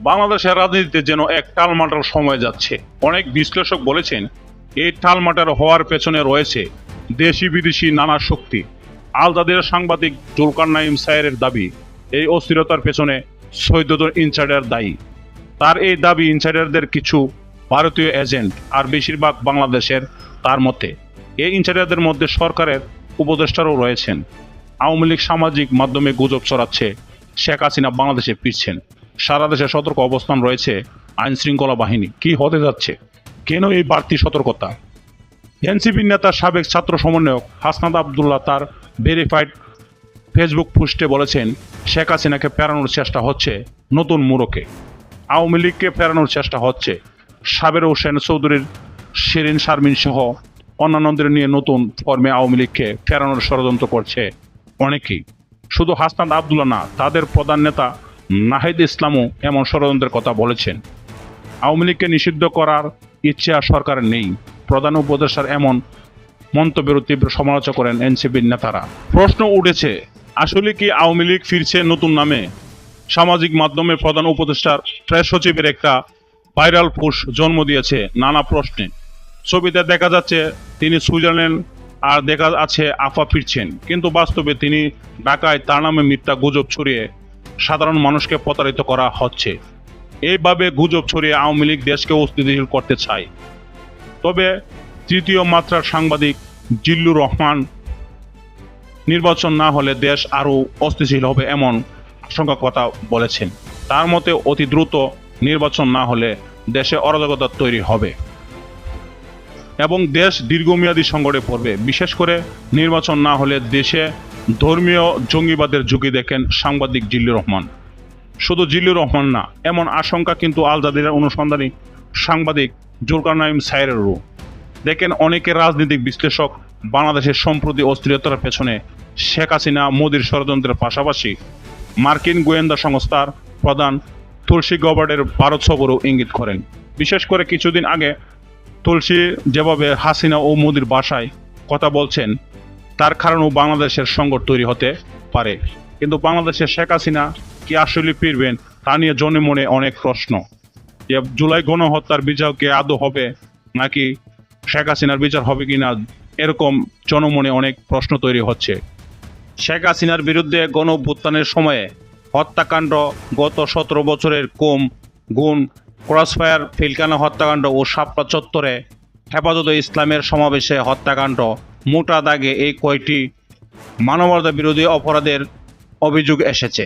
বাংলাদেশের রাজনীতিতে যেন এক টালমাটাল সময় যাচ্ছে। অনেক বিশ্লেষক বলেছেন, এই টালমাটাল হওয়ার পেছনে রয়েছে দেশি বিদেশি নানা শক্তি। আলদাদের সাংবাদিক জুলকার নাইম সায়ের দাবি, এই অস্থিরতার পেছনে সৈদ্যদর ইনসাইডার দায়ী। তার এই দাবি ইনসাইডারদের কিছু ভারতীয় এজেন্ট আর বেশিরভাগ বাংলাদেশের তার মতে। এই ইনসাইডারদের মধ্যে সরকারের উপদেষ্টারও রয়েছেন। আওয়ামী লীগ সামাজিক মাধ্যমে গুজব ছড়াচ্ছে। শেখ হাসিনা বাংলাদেশে ফিরছেন। সারা দেশে সতর্ক অবস্থান রয়েছে আইন শৃঙ্খলা বাহিনী। কি হতে যাচ্ছে? কেন এই বাড়তি সতর্কতা? এনসিপি নেতা সাবেক ছাত্র সমন্বয়ক হাসনাদ আবদুল্লাহ তার ভেরিফাইড ফেসবুক পোস্টে বলেছেন, শেখ হাসিনাকে ফেরানোর চেষ্টা হচ্ছে নতুন মুরকে। আওয়ামী লীগকে ফেরানোর চেষ্টা হচ্ছে সাবের হোসেন চৌধুরীর, শিরিন শারমিন সহ অন্যান্যদের নিয়ে নতুন ফর্মে আওয়ামী লীগকে ফেরানোর ষড়যন্ত্র করছে অনেকেই। শুধু হাসনাদ আবদুল্লাহ না, তাদের প্রধান নেতা নাহিদ ইসলামও এমন ষড়যন্ত্রের কথা বলেছেন। আওয়ামী লীগকে নিষিদ্ধ করার ইচ্ছা সরকারের নেই। প্রধান উপদেষ্টার এমন মন্তব্যের তীব্র সমালোচনা করেন এনসিপির নেতারা। প্রশ্ন উঠেছে, আসলে কি আওয়ামী লীগ ফিরছে নতুন নামে? সামাজিক মাধ্যমে প্রধান উপদেষ্টার প্রেস সচিবের একটা ভাইরাল পোস্ট জন্ম দিয়েছে নানা প্রশ্নে। ছবিতে দেখা যাচ্ছে, তিনি সুইজারল্যান্ড আর দেখা আছে, আফা ফিরছেন। কিন্তু বাস্তবে তিনি ঢাকায় তার নামে মিথ্যা গুজব ছড়িয়ে সাধারণ মানুষকে প্রতারিত করা হচ্ছে। এইভাবে গুজব ছড়িয়ে আওয়ামী লীগ দেশকে অস্থিতিশীল করতে চায়। তবে তৃতীয় মাত্রার সাংবাদিক জিল্লুর রহমান, নির্বাচন না হলে দেশ আরও অস্থিতিশীল হবে এমন আশঙ্কা কথা বলেছেন। তার মতে অতি দ্রুত নির্বাচন না হলে দেশে অরাজকতা তৈরি হবে এবং দেশ দীর্ঘমেয়াদী সংকটে পড়বে। বিশেষ করে নির্বাচন না হলে দেশে ধর্মীয় জঙ্গিবাদের ঝুঁকি দেখেন সাংবাদিক জিল্লুর রহমান। শুধু জিল্লুর রহমান না, এমন আশঙ্কা কিন্তু আল জাদিরার অনুসন্ধানী সাংবাদিক জুলকার নাইম সাইরেরও দেখেন অনেকে রাজনৈতিক বিশ্লেষক বাংলাদেশের সম্প্রতি অস্থিরতার পেছনে শেখ হাসিনা মোদীর ষড়যন্ত্রের পাশাপাশি মার্কিন গোয়েন্দা সংস্থার প্রধান তুলসী গবার্ডের ভারত সফরও ইঙ্গিত করেন। বিশেষ করে কিছুদিন আগে তুলসী যেভাবে হাসিনা ও মোদির বাসায় কথা বলছেন তার কারণেও বাংলাদেশের সংকট তৈরি হতে পারে। কিন্তু বাংলাদেশের শেখ হাসিনা কি আসলে ফিরবেন তা নিয়ে জনে মনে অনেক প্রশ্ন। যে জুলাই গণহত্যার বিচার কি আদৌ হবে নাকি শেখ হাসিনার বিচার হবে কি না এরকম জনমনে অনেক প্রশ্ন তৈরি হচ্ছে। শেখ হাসিনার বিরুদ্ধে গণ সময়ে হত্যাকাণ্ড গত সতেরো বছরের কম, গুণ, ক্রসফায়ার, ফিলকানা হত্যাকাণ্ড ও শাপলা চত্বরে হেফাজতে ইসলামের সমাবেশে হত্যাকাণ্ড মোটা দাগে এই কয়টি মানবতা বিরোধী অপরাধের অভিযোগ এসেছে।